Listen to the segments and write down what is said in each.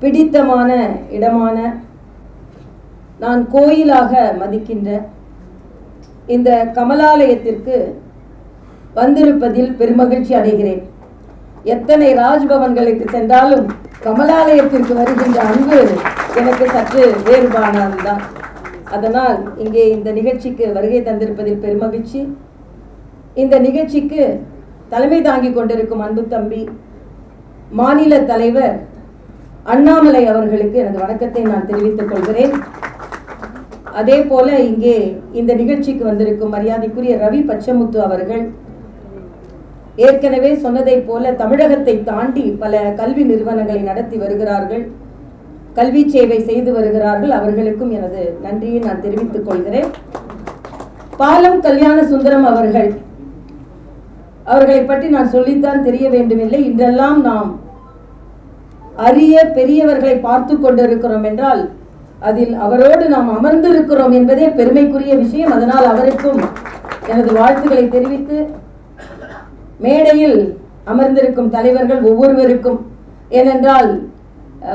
பிடித்தமான இடமான நான் கோயிலாக மதிக்கின்ற இந்த கமலாலயத்திற்கு வந்திருப்பதில் பெருமகிழ்ச்சி அடைகிறேன். எத்தனை ராஜ்பவன்களுக்கு சென்றாலும் கமலாலயத்திற்கு வருகின்ற அன்பு எனக்கு சற்று வேறுபாடானதுதான். அதனால் இங்கே இந்த நிகழ்ச்சிக்கு வருகை தந்திருப்பதில் பெருமகிழ்ச்சி. இந்த நிகழ்ச்சிக்கு தலைமை தாங்கி கொண்டிருக்கும் அன்பு தம்பி மாநில தலைவர் அண்ணாமலை அவர்களுக்கு எனது வணக்கத்தை நான் தெரிவித்துக் கொள்கிறேன். அதே போல இங்கே இந்த நிகழ்ச்சிக்கு வந்திருக்கும் மரியாதைக்குரிய ரவி பச்சமுத்து அவர்கள் ஏற்கனவே சொன்னதைப் போல தமிழகத்தை தாண்டி பல கல்வி நிறுவனங்களை நடத்தி வருகிறார்கள். கல்வி சேவை செய்து வருகிறார்கள். அவர்களுக்கும் எனது நன்றியை நான் தெரிவித்துக் கொள்கிறேன். பாலம் கல்யாண சுந்தரம் அவர்கள் அவர்களை பற்றி நான் சொல்லித்தான் தெரிய வேண்டுமில்லை. இன்றெல்லாம் நாம் அரிய பெரியவர்களை பார்த்து கொண்டிருக்கிறோம் என்றால் அதில் அவரோடு நாம் அமர்ந்திருக்கிறோம் என்பதே பெருமைக்குரிய விஷயம். அதனால் அவருக்கும் எனது வாழ்த்துக்களை தெரிவித்து மேடையில் அமர்ந்திருக்கும் தலைவர்கள் ஒவ்வொருவருக்கும் ஏனென்றால்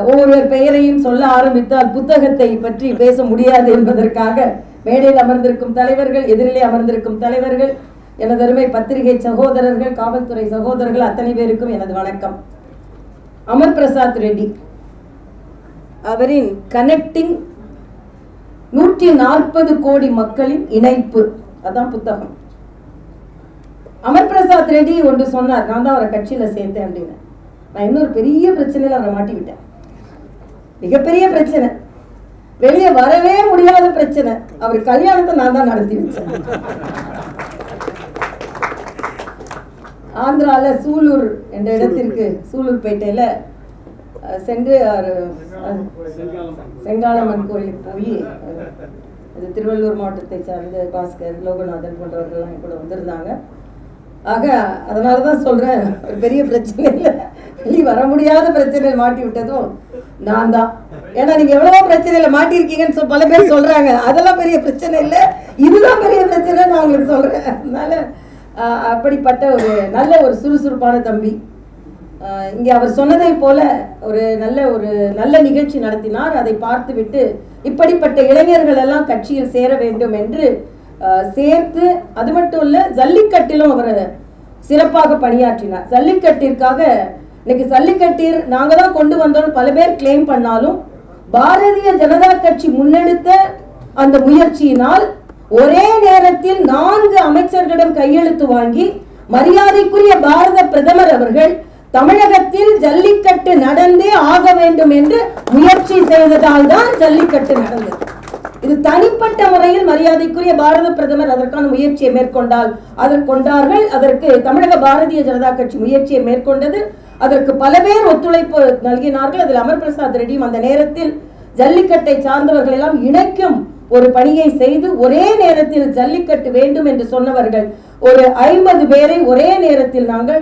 ஒவ்வொருவர் பெயரையும் சொல்ல ஆரம்பித்தால் புத்தகத்தை பற்றி பேச முடியாது என்பதற்காக மேடையில் அமர்ந்திருக்கும் தலைவர்கள் எதிரிலே அமர்ந்திருக்கும் தலைவர்கள் எனது அருமை பத்திரிகை சகோதரர்கள் காவல்துறை சகோதரர்கள் அத்தனை பேருக்கும் எனது வணக்கம். அமர் பிரசாத் ரெட்டி. அவரின் கனெக்டிங் நூற்றி நாற்பது கோடி மக்களின் இணைப்பு. அதான் புத்தகம். அமர் பிரசாத் ரெட்டி ஒன்று சொன்னார் நான் தான் அவரை கட்சியில சேர்த்தேன் அப்படின்னு. நான் இன்னொரு பெரிய பிரச்சனையில அவரை மாட்டி விட்டேன். மிகப்பெரிய பிரச்சனை. வெளியே வரவே முடியாத பிரச்சனை. அவர் கல்யாணத்தை நான் தான் நடத்தி வச்சேன். ஆந்திரால சூலூர் என்ற இடத்திற்கு சூலூர்பேட்டையில அஹ், சென்று செங்காலம்மன் கோயிலுக்கு போய் அது திருவள்ளூர் மாவட்டத்தை சார்ந்த பாஸ்கர் லோகநாதன் போன்றவர்கள்லாம் கூட வந்திருந்தாங்க. ஆக அதனால தான் சொல்றேன் ஒரு பெரிய பிரச்சனை இல்லை. வெளியே வர முடியாத பிரச்சனையில் மாட்டி விட்டதும் நான் தான். ஏன்னா நீங்க எவ்வளவோ பிரச்சனையில மாட்டியிருக்கீங்கன்னு பல பேர் சொல்றாங்க. அதெல்லாம் பெரிய பிரச்சனை இல்லை. இதுதான் பெரிய பிரச்சனை நான் உங்களுக்கு சொல்றேன். அதனால அப்படிப்பட்ட ஒரு நல்ல ஒரு சுறுசுறுப்பான தம்பி. இங்கே அவர் சொன்னதை போல ஒரு நல்ல ஒரு நல்ல நிகழ்ச்சி நடத்தினார். அதை பார்த்துவிட்டு இப்படிப்பட்ட இளைஞர்கள் எல்லாம் கட்சியில் சேர வேண்டும் என்று சேர்த்து அது மட்டும் இல்லை ஜல்லிக்கட்டிலும் அவர் சிறப்பாக பணியாற்றினார். ஜல்லிக்கட்டிற்காக இன்னைக்கு ஜல்லிக்கட்டில் நாங்கள் தான் கொண்டு வந்தோம்னு பல பேர் கிளைம் பண்ணாலும் பாரதிய ஜனதா கட்சி முன்னெடுத்த அந்த முயற்சியினால் ஒரே நேரத்தில் நான்கு அமைச்சர்களிடம் கையெழுத்து வாங்கி மரியாதைக்குரிய பாரத பிரதமர் அவர்கள் தமிழகத்தில் ஜல்லிக்கட்டு நடந்தே ஆக வேண்டும் என்று முயற்சி செய்ததால் தான் ஜல்லிக்கட்டு நடந்தது. இது தனிப்பட்ட முறையில் மரியாதைக்குரிய பாரத பிரதமர் அதற்கான முயற்சியை மேற்கொண்டால் அதற்கு கொண்டார்கள் அதற்கு தமிழக பாரதிய ஜனதா கட்சி முயற்சியை மேற்கொண்டது அதற்கு பல பேர் ஒத்துழைப்பு நல்கினார்கள். அதில் அமர் பிரசாத் ரெட்டியும் அந்த நேரத்தில் ஜல்லிக்கட்டை சார்ந்தவர்கள் எல்லாம் இணைக்கும் ஒரு பணியை செய்து ஒரே நேரத்தில் ஜல்லிக்கட்டு வேண்டும் என்று சொன்னவர்கள் ஒரு ஐம்பது பேரை ஒரே நேரத்தில் நாங்கள்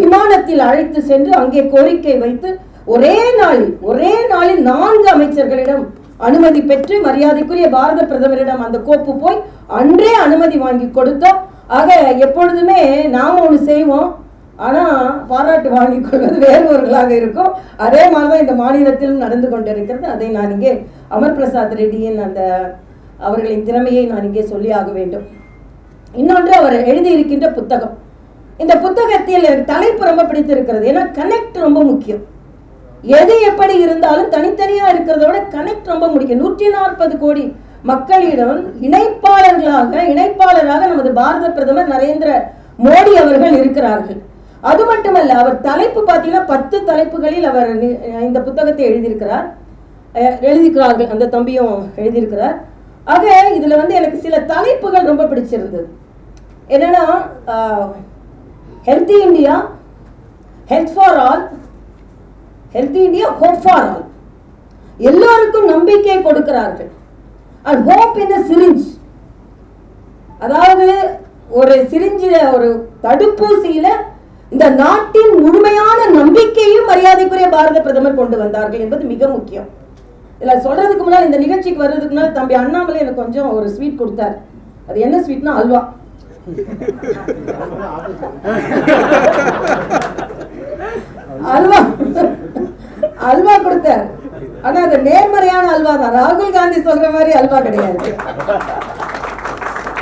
விமானத்தில் அழைத்து சென்று அங்கே கோரிக்கை வைத்து ஒரே நாளில் ஒரே நாளில் நான்கு அமைச்சர்களிடம் அனுமதி பெற்று மரியாதைக்குரிய பாரத பிரதமரிடம் அந்த கோப்பு போய் அன்றே அனுமதி வாங்கி கொடுத்தோம். ஆக எப்பொழுதுமே நாம் ஒன்று செய்வோம். ஆனா பாராட்டு வாங்கிக் கொள்வது வேறுவர்களாக இருக்கும். அதே மாதிரிதான் இந்த மாநிலத்திலும் நடந்து கொண்டிருக்கிறது. அதை நான் இங்கே அமர் பிரசாத் ரெட்டியின் அந்த அவர்களின் திறமையை நான் இங்கே சொல்லியாக வேண்டும். இன்னொன்று அவர் எழுதியிருக்கின்ற புத்தகம். இந்த புத்தகத்தில் எனக்கு தலைப்பு ரொம்ப பிடித்திருக்கிறது. ஏன்னா கனெக்ட் ரொம்ப முக்கியம். எது எப்படி இருந்தாலும் தனித்தனியாக இருக்கிறத விட கனெக்ட் ரொம்ப முக்கியம். நூற்றி நாற்பது கோடி மக்களிடம் இணைப்பாளர்களாக இணைப்பாளராக நமது பாரத பிரதமர் நரேந்திர மோடி அவர்கள் இருக்கிறார்கள். அது மட்டுமல்ல அவர் தலைப்பு பார்த்தீங்கன்னா பத்து தலைப்புகளில் அவர் இந்த புத்தகத்தை எழுதியிருக்கிறார். அஹ் எழுதியிருக்கிறார்கள். அந்த தம்பியும் எழுதியிருக்கிறார். ஆக இதுல வந்து எனக்கு சில தலைப்புகள் ரொம்ப பிடிச்சிருந்தது. என்னன்னா healthy India health for all healthy India hope for all எல்லோருக்கும் நம்பிக்கை கொடுக்கிறார்கள். அண்ட் ஹோப் இன் சிரிஞ்ச் அதாவது ஒரு சிரிஞ்சில ஒரு தடுப்பூசியில இந்த நாட்டின் முழுமையான நம்பிக்கையும் மரியாதைக்குரிய பாரத பிரதமர் கொண்டு வந்தார்கள் என்பது மிக முக்கியம். இல்லை சொல்றதுக்கு முன்னால் இந்த நிகழ்ச்சிக்கு வர்றதுக்கு முன்னால் தம்பி அண்ணாமலை எனக்கு கொஞ்சம் ஒரு ஸ்வீட் கொடுத்தார். அது என்ன ஸ்வீட்னா அல்வா. அல்வா. அல்வா கொடுத்தார். ஆனா அது நேர்மறையான அல்வா தான். ராகுல் காந்தி சொல்ற மாதிரி அல்வா கிடையாது.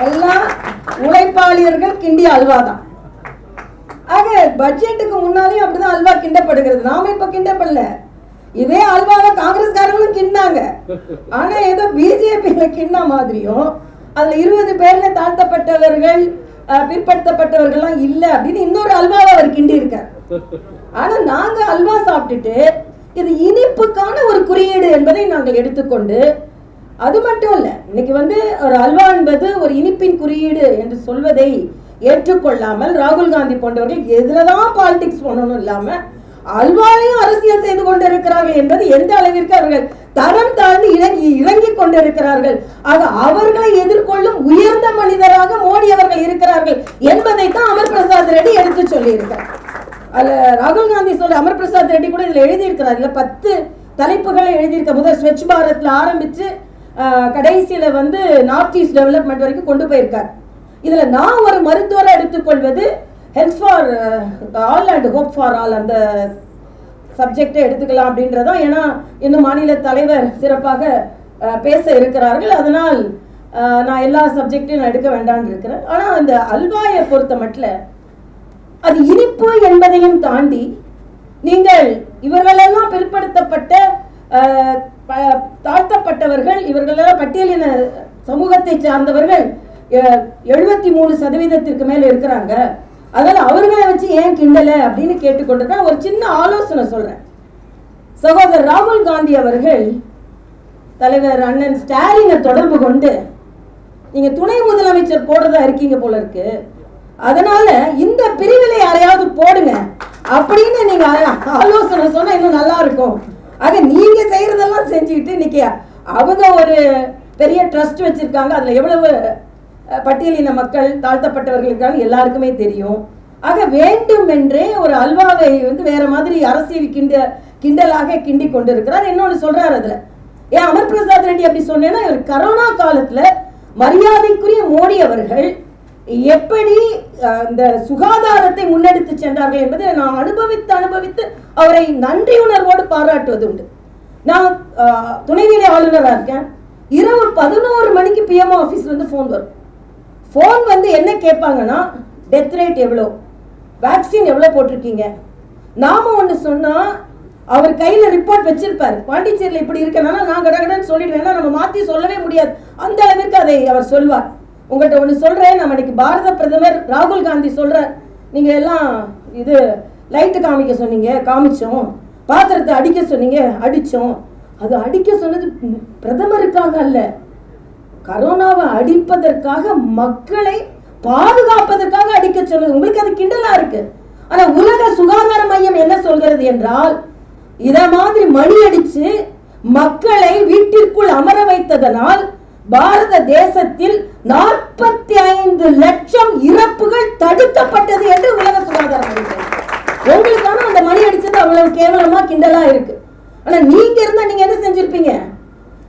எல்லாம் உழைப்பாளியர்கள் கிண்டிய அல்வா தான். ஆக பட்ஜெட்டுக்கு முன்னாலேயும் அப்படிதான் அல்வா கிண்டப்படுகிறது. நாம இப்ப கிண்டப்படல. இதே அல்வாவை காங்கிரஸ்காரங்களும் கிண்டாங்க ஆனா ஏதோ பிஜேபியில கிண்ண மாதிரியும் அதுல இருபது பேர்ல தாழ்த்தப்பட்டவர்கள் பிற்படுத்தப்பட்டவர்கள்லாம் இல்ல அப்படின்னு இன்னொரு அல்வாவை அவர் கிண்டி இருக்கார் ஆனா நாங்க அல்வா சாப்பிட்டுட்டு இது இனிப்புக்கான ஒரு குறியீடு என்பதை நாங்கள் எடுத்துக்கொண்டு அது மட்டும் இல்ல இன்னைக்கு வந்து ஒரு அல்வா என்பது ஒரு இனிப்பின் குறியீடு என்று சொல்வதை ஏற்றுக்கொள்ளாமல் ராகுல் காந்தி போன்றவர்கள் எதுலதான் பாலிடிக்ஸ் பண்ணணும் இல்லாம அல்வாலையும் அரசியல் செய்து கொண்டிருக்கிறார்கள் என்பது எந்த அளவிற்கு அவர்கள் தரம் தாழ்ந்து இறங்கி இறங்கி கொண்டிருக்கிறார்கள். ஆக அவர்களை எதிர்கொள்ளும் உயர்ந்த மனிதராக மோடி அவர்கள் இருக்கிறார்கள் என்பதை தான் அமர் பிரசாத் ரெட்டி எடுத்து சொல்லியிருக்கார் அதுல ராகுல் காந்தி சொல்ல அமர் பிரசாத் ரெட்டி கூட இதுல எழுதியிருக்கிறார். இல்ல பத்து தலைப்புகளை எழுதியிருக்க முதல் ஸ்வச் பாரத்ல ஆரம்பிச்சு ஆஹ், கடைசியில வந்து நார்த் ஈஸ்ட் டெவலப்மெண்ட் வரைக்கும் கொண்டு போயிருக்கார். இதுல நான் ஒரு மருத்துவரை எடுத்துக்கொள்வது help for all and hope for all அந்த சப்ஜெக்டை எடுத்துக்கலாம் அப்படின்றதான் ஏன்னா இன்னும் மாநில தலைவர் சிறப்பாக பேச இருக்கிறார்கள். அதனால் நான் எல்லா சப்ஜெக்டையும் நான் எடுக்க வேண்டாம்னு இருக்கிறேன். ஆனால் அந்த அல்வாயை பொறுத்த மட்டில் அது இனிப்பு என்பதையும் தாண்டி நீங்கள் இவர்களெல்லாம் பிற்படுத்தப்பட்ட ப- தாழ்த்தப்பட்டவர்கள் இவர்களெல்லாம் பட்டியலின சமூகத்தை சார்ந்தவர்கள் எழுபத்தி மூணு சதவீதத்திற்கு மேல் இருக்கிறாங்க. அதனால அவர்களை வச்சு ஏன் கிண்டல அப்படின்னு கேட்டுக்கொண்டிருக்கேன் ஒரு சின்ன ஆலோசனை சொல்றேன். சகோதரர் ராகுல் காந்தி அவர்கள் தலைவர் அண்ணன் ஸ்டாலினை தொடர்பு கொண்டு நீங்க துணை முதலமைச்சர் போடுறதா இருக்கீங்க போல இருக்கு. அதனால இந்த பிரிவிலை யாரையாவது போடுங்க அப்படின்னு நீங்க ஆலோசனை சொன்னா இன்னும் நல்லா இருக்கும். ஆக நீங்க செய்யறதெல்லாம் செஞ்சுக்கிட்டு இன்னைக்கு அவங்க ஒரு பெரிய ட்ரஸ்ட் வச்சிருக்காங்க அதுல எவ்வளவு பட்டியலின மக்கள் தாழ்த்தப்பட்டவர்களுக்காக எல்லாருக்குமே தெரியும். ஆக வேண்டுமென்றே ஒரு அல்வாவை வந்து வேற மாதிரி அரசியல் கிண்ட கிண்டலாக கிண்டி கொண்டிருக்கிறார். இன்னொன்னு சொல்றாரு அதுல. ஏன் அமர் பிரசாத் ரெட்டி அப்படி சொன்னேன்னா இவர் கரோனா காலத்துல மரியாதைக்குரிய மோடி அவர்கள் எப்படி இந்த சுகாதாரத்தை முன்னெடுத்து சென்றார்கள் என்பதை நான் அனுபவித்து அனுபவித்து அவரை நன்றி உணர்வோடு பாராட்டுவது உண்டு. நான் துணைநிலை ஆளுநராக இருக்கேன். இரவு பதினோரு மணிக்கு பிஎம்ஓ ஆஃபீஸ்ல இருந்து ஃபோன் வரும். ஃபோன் வந்து என்ன கேட்பாங்கன்னா டெத் ரேட் எவ்வளோ? வேக்சின் எவ்வளோ போட்டிருக்கீங்க? நாம ஒன்று சொன்னால் அவர் கையில் ரிப்போர்ட் வச்சிருப்பார். பாண்டிச்சேரியில் இப்படி இருக்கனால நான் கடகடன்னு சொல்லிடுவேன். ஏன்னா நம்ம மாற்றி சொல்லவே முடியாது. அந்த அளவிற்கு அதை அவர் சொல்வார். உங்கள்கிட்ட ஒன்று சொல்கிறேன் நம்ம இன்னைக்கு பாரத பிரதமர் ராகுல் காந்தி சொல்கிறார் நீங்கள் எல்லாம் இது லைட்டு காமிக்க சொன்னீங்க காமிச்சோம். பாத்திரத்தை அடிக்க சொன்னீங்க அடித்தோம் அது அடிக்க சொன்னது பிரதமருக்காக அல்ல. கரோனாவை அடிப்பதற்காக மக்களை பாதுகாப்பதற்காக அடிக்க சொல்லுது உங்களுக்கு அது கிண்டலா இருக்கு. ஆனா உலக சுகாதார மையம் என்ன சொல்கிறது என்றால் இத மாதிரி மணி அடிச்சு மக்களை வீட்டிற்குள் அமர வைத்ததனால் பாரத தேசத்தில் நாற்பத்தி ஐந்து லட்சம் இறப்புகள் தடுக்கப்பட்டது என்று உலக சுகாதார மையம் உங்களுக்கான அந்த மணி அடிச்சது அவ்வளவு கேவலமா கிண்டலா இருக்கு. ஆனா நீங்க இருந்தா நீங்க என்ன செஞ்சிருப்பீங்க?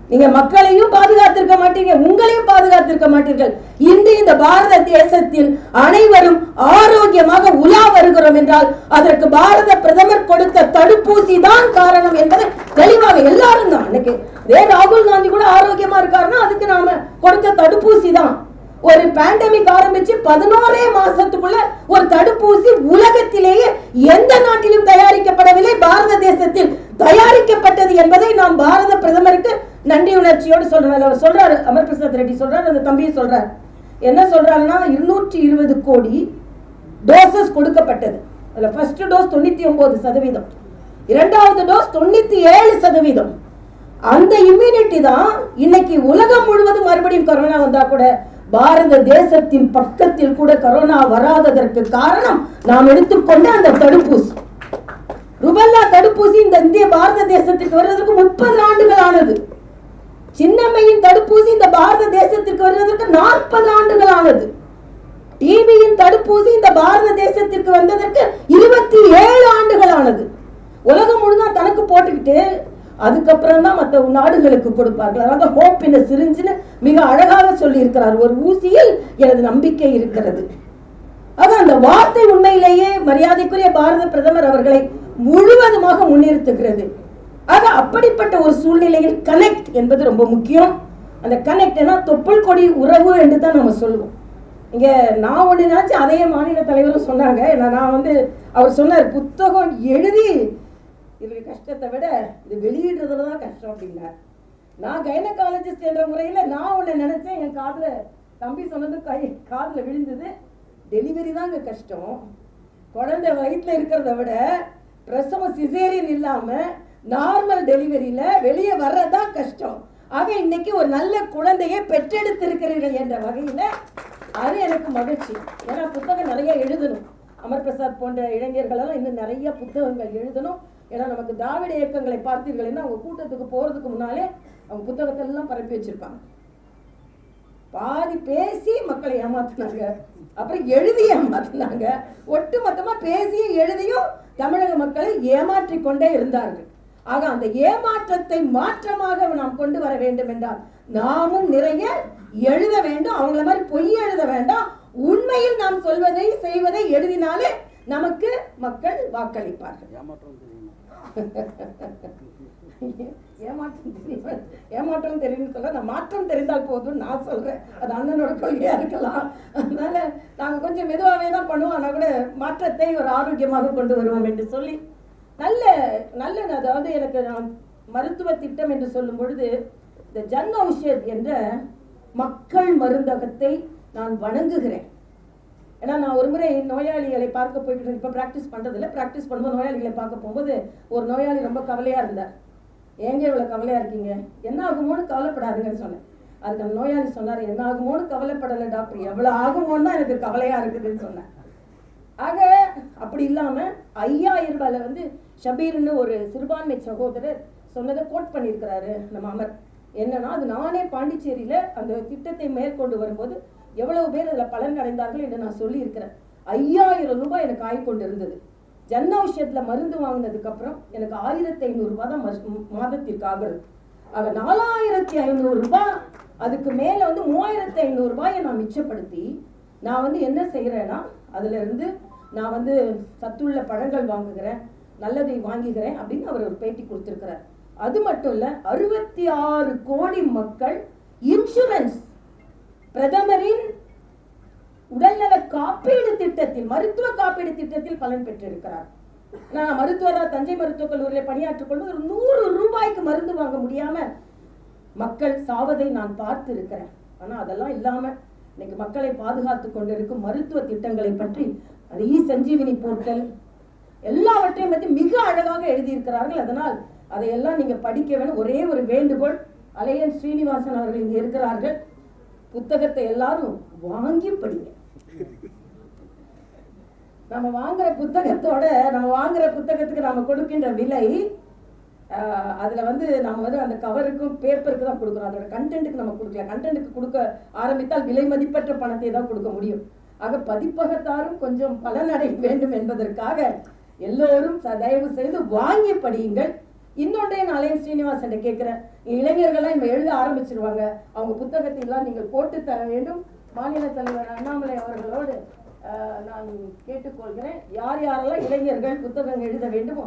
நீங்க மக்களையும் பாதுகாத்திருக்க மாட்டீங்க உங்களையும் பாதுகாத்திருக்க மாட்டீர்கள். இன்று இந்த பாரத தேசத்தில் அனைவரும் ஆரோக்கியமாக உலா வருகிறோம் என்றால் அதற்கு பாரத பிரதமர் கொடுத்த தடுப்பூசி தான் காரணம் என்பதை தெளிவாக எல்லாரும் தான் அன்னைக்கு. இதே ராகுல் காந்தி கூட ஆரோக்கியமா இருக்காருன்னா அதுக்கு நாம கொடுத்த தடுப்பூசி தான். ஒரு பேண்டமிக் ஆரம்பிச்சு பதினோரே மாசத்துக்குள்ள ஒரு தடுப்பூசி உலகத்திலேயே எந்த நாட்டிலும் தயாரிக்கப்படவில்லை பாரத தேசத்தில் தயாரிக்கப்பட்டது என்பதை நாம் பாரத பிரதமருக்கு நன்றி உணர்ச்சியோடு சொல்றாரு. அவர் சொல்றாரு அமர் பிரசாத் ரெட்டி சொல்றாரு அந்த தம்பியை சொல்றாரு. என்ன சொல்றாருன்னா இருநூற்றி இருபது கோடி டோசஸ் கொடுக்கப்பட்டது. அதில் ஃபர்ஸ்ட் டோஸ் தொண்ணூற்றி ஒம்பது சதவீதம். இரண்டாவது டோஸ் தொண்ணூற்றி ஏழு சதவீதம். அந்த இம்யூனிட்டி தான் இன்னைக்கு உலகம் முழுவதும் மறுபடியும் கொரோனா வந்தா கூட பாரத தேசத்தின் பக்கத்தில் கூட கொரோனா வராததற்கு காரணம் நாம் எடுத்துக்கொண்ட அந்த தடுப்பூசி. ருபல்லா தடுப்பூசி இந்த இந்திய பாரத தேசத்துக்கு வருவதற்கு முப்பது ஆண்டுகள் ஆனது. சின்னம்மையின் தடுப்பூசி இந்த பாரத தேசத்திற்கு வருவதற்கு நாற்பது ஆண்டுகள் ஆனது டிபியின் தடுப்பூசி இந்த பாரத தேசத்திற்கு வந்ததற்கு இருபத்தி ஏழு ஆண்டுகள் ஆனது உலகம் முழுதா தனக்கு போட்டுக்கிட்டு அதுக்கப்புறம் தான் மற்ற நாடுகளுக்கு கொடுப்பார்கள். அதாவது ஹோப் சிரிஞ்சுன்னு மிக அழகாக சொல்லி இருக்கிறார் ஒரு ஊசியில் எனது நம்பிக்கை இருக்கிறது. ஆக அந்த வார்த்தை உண்மையிலேயே மரியாதைக்குரிய பாரத பிரதமர் அவர்களை முழுவதுமாக முன்னிறுத்துகிறது. ஆக அப்படிப்பட்ட ஒரு சூழ்நிலையில் கனெக்ட் என்பது ரொம்ப முக்கியம். அந்த கனெக்ட்னா தொப்புள் கொடி உறவு என்று தான் நம்ம சொல்லுவோம். இங்க நான் ஒன்று நினைச்சு அதே மாநில தலைவரும் சொன்னாங்க. ஏன்னா நான் வந்து அவர் சொன்னார் புத்தகம் எழுதி இது கஷ்டத்தை விட இது வெளியிடுறதுல தான் கஷ்டம் அப்படின்னார். நான் கைனகாலஜிஸ்ட் என்ற முறையில் நான் ஒன்று நினைச்சேன். என் காதில் தம்பி சொன்னது கை காதில் விழுந்தது. டெலிவரி தாங்க கஷ்டம். குழந்தை வயிற்றில் இருக்கிறத விட பிரசவம் சிசேரியன் இல்லாமல் நார்மல் டெலிவரியில் வெளியே வர்றதான் கஷ்டம். ஆக இன்னைக்கு ஒரு நல்ல குழந்தையை பெற்றெடுத்திருக்கிறீர்கள் என்ற வகையில் அது எனக்கு மகிழ்ச்சி. ஏன்னா புத்தகம் நிறைய எழுதணும். அமர் பிரசாத் போன்ற இளைஞர்களெல்லாம் இன்னும் நிறைய புத்தகங்கள் எழுதணும். ஏன்னா நமக்கு திராவிட இயக்கங்களை பார்த்தீர்கள்னா அவங்க கூட்டத்துக்கு போகிறதுக்கு முன்னாலே அவங்க புத்தகத்தை எல்லாம் பரப்பி வச்சிருப்பாங்க. பாதி பேசி மக்களை ஏமாத்தினாங்க. அப்புறம் எழுதி ஏமாத்தினாங்க. ஒட்டு மொத்தமாக பேசியும் எழுதியும் தமிழக மக்களை ஏமாற்றி கொண்டே இருந்தார்கள். ஆக அந்த ஏமாற்றத்தை மாற்றமாக நாம் கொண்டு வர வேண்டும் என்றால் நாமும் நிறைய எழுத வேண்டும். அவங்கள மாதிரி பொய் எழுத வேண்டாம். உண்மையில் நாம் சொல்வதை செய்வதை எழுதினாலே நமக்கு மக்கள் வாக்களிப்பார்கள். ஏமாற்றம் தெரியுமா? ஏமாற்றம் தெரியும்? ஏமாற்றம் தெரியும்னு சொல்ல நான் மாற்றம் தெரிந்தால் போதும் நான் சொல்றேன். அது அண்ணனோட கொள்கையா இருக்கலாம். அதனால நாங்க கொஞ்சம் மெதுவாகவே தான் பண்ணுவோம். ஆனா கூட மாற்றத்தை ஒரு ஆரோக்கியமாக கொண்டு வருவோம் என்று சொல்லி நல்ல நல்ல அதாவது எனக்கு நான் மருத்துவ திட்டம் என்று சொல்லும் பொழுது இந்த ஜன் ஔஷத் என்ற மக்கள் மருந்தகத்தை நான் வணங்குகிறேன். ஏன்னா நான் ஒரு முறை நோயாளிகளை பார்க்க போயிட்டு இப்போ ப்ராக்டிஸ் பண்ணுறதில்ல ப்ராக்டிஸ் பண்ணும்போது நோயாளிகளை பார்க்க போகும்போது ஒரு நோயாளி ரொம்ப கவலையாக இருந்தார். ஏங்க இவ்வளோ கவலையாக இருக்கீங்க? என்ன ஆகுமோன்னு கவலைப்படாதுங்கன்னு சொன்னேன். அதுக்கு அந்த நோயாளி சொன்னார் என்ன ஆகுமோன்னு கவலைப்படலை டாக்டர். எவ்வளோ ஆகுமோன்னு தான் எனக்கு கவலையாக இருக்குதுன்னு சொன்னேன். ஆக அப்படி இல்லாமல் ஐயாயிரம் ரூபாயில் வந்து ஷபீர்னு ஒரு சிறுபான்மை சகோதரர் சொன்னதை கோட் பண்ணியிருக்கிறாரு நம்ம அமர். என்னன்னா அது நானே பாண்டிச்சேரியில அந்த திட்டத்தை மேற்கொண்டு வரும்போது எவ்வளவு பேர் அதில் பலன் அடைந்தார்கள் என்று நான் சொல்லியிருக்கிறேன். ஐயாயிரம் ரூபாய் எனக்கு ஆய் கொண்டு இருந்தது ஜன் மருந்து வாங்கினதுக்கப்புறம் எனக்கு ஆயிரத்தி ஐநூறுரூபா தான் மஸ்- மாதத்திற்கு ஆகுறது. ஆக நாலாயிரத்தி ஐநூறுரூபா அதுக்கு மேலே வந்து மூவாயிரத்தி ஐநூறுரூபாயை நான் மிச்சப்படுத்தி நான் வந்து என்ன செய்கிறேன்னா அதுலேருந்து நான் வந்து சத்துள்ள பழங்கள் வாங்குகிறேன். நல்லதை வாங்குகிறேன் அப்படின்னு அவர் ஒரு பேட்டி கொடுத்திருக்கிறார். அது மட்டும் இல்ல அறுபத்தி ஆறு கோடி மக்கள் இன்சூரன்ஸ் பிரதமரின் உடல்நல காப்பீடு திட்டத்தில் மருத்துவ காப்பீடு திட்டத்தில் பலன் பெற்றிருக்கிறார். நான் மருத்துவராக தஞ்சை மருத்துவக் கல்லூரியில் பணியாற்றிக் கொண்டு ஒரு நூறு ரூபாய்க்கு மருந்து வாங்க முடியாம மக்கள் சாவதை நான் பார்த்து இருக்கிறேன் ஆனா அதெல்லாம் இல்லாம இன்னைக்கு மக்களை பாதுகாத்து கொண்டிருக்கும் மருத்துவ திட்டங்களை பற்றி அது இ சஞ்சீவினி போர்ட்டல் எல்லாவற்றையும் பற்றி மிக அழகாக எழுதியிருக்கிறார்கள். அதனால் அதையெல்லாம் நீங்கள் படிக்க வேணும். ஒரே ஒரு வேண்டுகோள் அலையன் ஸ்ரீனிவாசன் அவர்கள் இங்கே இருக்கிறார்கள். புத்தகத்தை எல்லாரும் வாங்கி படிங்க. நம்ம வாங்குற புத்தகத்தோட நம்ம வாங்குற புத்தகத்துக்கு நாம கொடுக்கின்ற விலை அதில் அதுல வந்து நம்ம வந்து அந்த கவருக்கும் பேப்பருக்கு தான் கொடுக்குறோம் அதோட கண்டென்ட்டுக்கு நம்ம கொடுக்கல. கண்டென்ட்டுக்கு கொடுக்க ஆரம்பித்தால் விலை மதிப்பற்ற பணத்தை தான் கொடுக்க முடியும். ஆக பதிப்பகத்தாரும் கொஞ்சம் பலனடை வேண்டும் என்பதற்காக எல்லோரும் தயவு செய்து வாங்கி படியுங்கள். இன்னொன்றே நான் அலையன் ஸ்ரீனிவாசன் கேட்கிறேன் இளைஞர்கள்லாம் இவங்க எழுத ஆரம்பிச்சிருவாங்க. அவங்க புத்தகத்தை எல்லாம் நீங்கள் போட்டு தர வேண்டும். மாநில தலைவர் அண்ணாமலை அவர்களோடு நான் கேட்டுக்கொள்கிறேன். யார் யாரெல்லாம் இளைஞர்கள் புத்தகம் எழுத வேண்டுமோ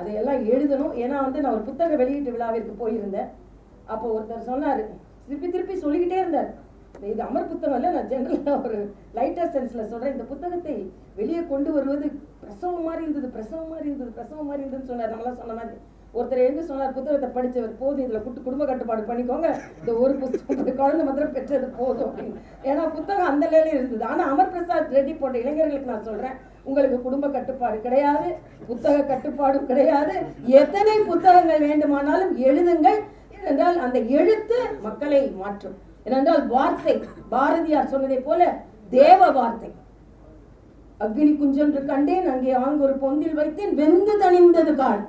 அதையெல்லாம் எழுதணும். ஏன்னா வந்து நான் ஒரு புத்தக வெளியீட்டு விழாவிற்கு போயிருந்தேன். அப்போ ஒருத்தர் சொன்னார் திருப்பி திருப்பி சொல்லிக்கிட்டே இருந்தார். இது அமர் புத்தகம் இல்லை நான் ஜென்ரலாக ஒரு லைட்டர் சென்ஸில் சொல்கிறேன் இந்த புத்தகத்தை வெளியே கொண்டு வருவது பிரசவம் மாதிரி இருந்தது பிரசவம் மாதிரி இருந்தது பிரசவம் மாதிரி இருந்ததுன்னு சொன்னார். நம்மளாம் சொன்ன மாதிரி. ஒருத்தர் எழுந்து சொன்னார் புத்தகத்தை படித்தவர் போதும் இதில் குட்டு குடும்ப கட்டுப்பாடு பண்ணிக்கோங்க. இந்த ஒரு புத்தகம் குழந்தை மாத்திரம் பெற்றது போதும். அப்படின்னு. ஏன்னா புத்தகம் அந்த நிலையில இருந்தது. ஆனால் அமர் பிரசாத் ரெட்டி போன்ற இளைஞர்களுக்கு நான் சொல்கிறேன் உங்களுக்கு குடும்ப கட்டுப்பாடு கிடையாது புத்தக கட்டுப்பாடும் கிடையாது. எத்தனை புத்தகங்கள் வேண்டுமானாலும் எழுதுங்கள். ஏனென்றால் அந்த எழுத்து மக்களை மாற்றும். ஏனென்றால் வார்த்தை பாரதியார் சொன்னதை போல தேவ வார்த்தை. அக்னி குஞ்சென்று கண்டேன் அங்கே ஆங்கு ஒரு பொந்தில் வைத்தேன் வெந்து தணிந்தது காடு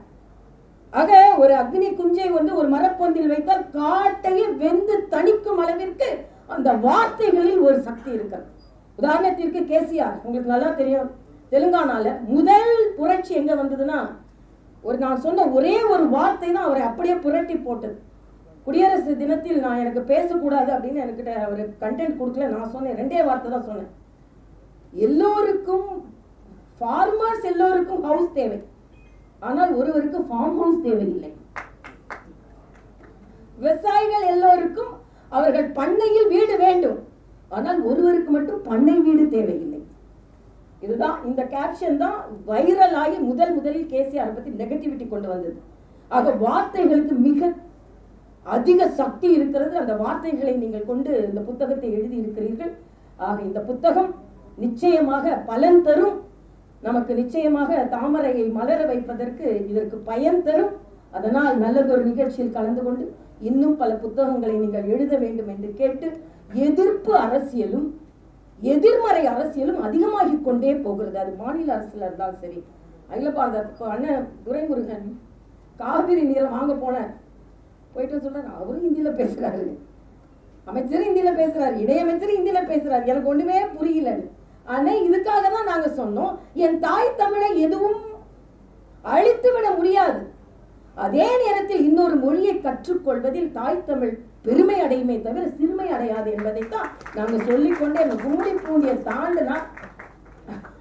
ஆக ஒரு அக்னி குஞ்சை வந்து ஒரு மரப்பொந்தில் வைத்தால் காட்டையே வெந்து தணிக்கும் அளவிற்கு அந்த வார்த்தைகளில் ஒரு சக்தி இருக்கிறது. உதாரணத்திற்கு கேசிஆர் உங்களுக்கு நல்லா தெரியும். தெலுங்கானால முதல் புரட்சி எங்க வந்ததுன்னா ஒரு நான் சொன்ன ஒரே ஒரு வார்த்தை தான் அவரை அப்படியே புரட்டி போட்டது. குடியரசு தினத்தில் நான் எனக்கு பேசக்கூடாது அப்படின்னு என்கிட்ட அவர் கண்டென்ட் கொடுக்கல. நான் சொன்னேன். ரெண்டே வார்த்தை தான் சொன்னேன். எல்லோருக்கும் ஃபார்மர்ஸ் எல்லோருக்கும் ஹவுஸ் தேவை. ஆனால் ஒருவருக்கு ஃபார்ம் ஹவுஸ் தேவையில்லை. விவசாயிகள் எல்லோருக்கும் அவர்கள் பண்ணையில் வீடு வேண்டும். ஆனால் ஒருவருக்கு மட்டும் பண்ணை வீடு தேவையில்லை. இதுதான் இந்த கேப்ஷன் தான் வைரல் ஆகி முதல் முதலில் கேசிஆர் பத்தி நெகட்டிவிட்டி கொண்டு வந்தது. ஆக வார்த்தைகளுக்கு மிக அதிக சக்தி இருக்கிறது. அந்த வார்த்தைகளை நீங்கள் கொண்டு இந்த புத்தகத்தை எழுதி இருக்கிறீர்கள் ஆக இந்த புத்தகம் நிச்சயமாக பலன் தரும். நமக்கு நிச்சயமாக தாமரையை மலர வைப்பதற்கு இதற்கு பயன் தரும். அதனால் நல்லதொரு நிகழ்ச்சியில் கலந்து கொண்டு இன்னும் பல புத்தகங்களை நீங்கள் எழுத வேண்டும் என்று கேட்டு எதிர்ப்பு அரசியலும் எதிர்மறை அரசியலும் அதிகமாகிக் கொண்டே போகிறது. அது மாநில அரசியல் இருந்தாலும் சரி அகில பாரத அண்ணன் துரைமுருகன் காவிரி நீரை வாங்க போன போயிட்டு சொல்றாரு அவரும் ஹிந்தியில் பேசுறாரு. அமைச்சர் ஹிந்தியில் பேசுறாரு. இணையமைச்சர் ஹிந்தியில் பேசுறாரு. எனக்கு ஒண்ணுமே புரியலன்னு ஆனா இதுக்காக தான் நாங்க சொன்னோம். என் தாய் தமிழை எதுவும் அழித்து விட முடியாது. அதே நேரத்தில் இன்னொரு மொழியை கற்றுக்கொள்வதில் தாய் தமிழ் பெருமை அடையுமே தவிர சிறுமை அடையாது என்பதைத்தான் நாங்க சொல்லிக்கொண்டே அந்த கும்மிடி பூண்டியை தாண்டினா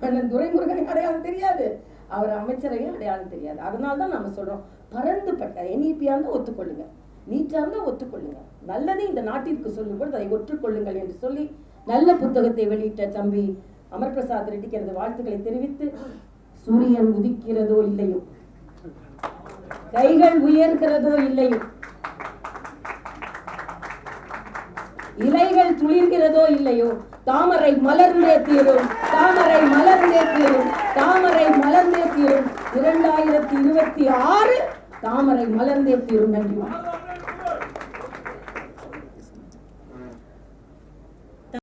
அண்ணன் துரைமுருகனை அடையாளம் தெரியாது. அவர் அமைச்சரையும் அடையாளம் தெரியாது. அதனால தான் நம்ம சொல்றோம். பரந்துபட்ட என்இபியா இருந்தால் ஒத்துக்கொள்ளுங்க. நீட்டா இருந்தால் ஒத்துக்கொள்ளுங்க. நல்லதை இந்த நாட்டிற்கு சொல்லும்போது அதை ஒற்றுக்கொள்ளுங்கள் என்று சொல்லி நல்ல புத்தகத்தை வெளியிட்ட தம்பி அமர்பிரசாத் ரெட்டிக்கு எனது வாழ்த்துக்களை தெரிவித்து சூரியன் உதிக்கிறதோ இல்லையோ? கைகள் உயர்கிறதோ இல்லையோ? இலைகள் துளிர்கிறதோ இல்லையோ? தாமரை மலர்ந்தே தீரும். தாமரை மலர்ந்தே தீரும். தாமரை மலர்ந்தே தீரும். இரண்டாயிரத்தி இருபத்தி ஆறு தாமரை மலர்ந்தே தீரும் நன்றி வணக்கம்.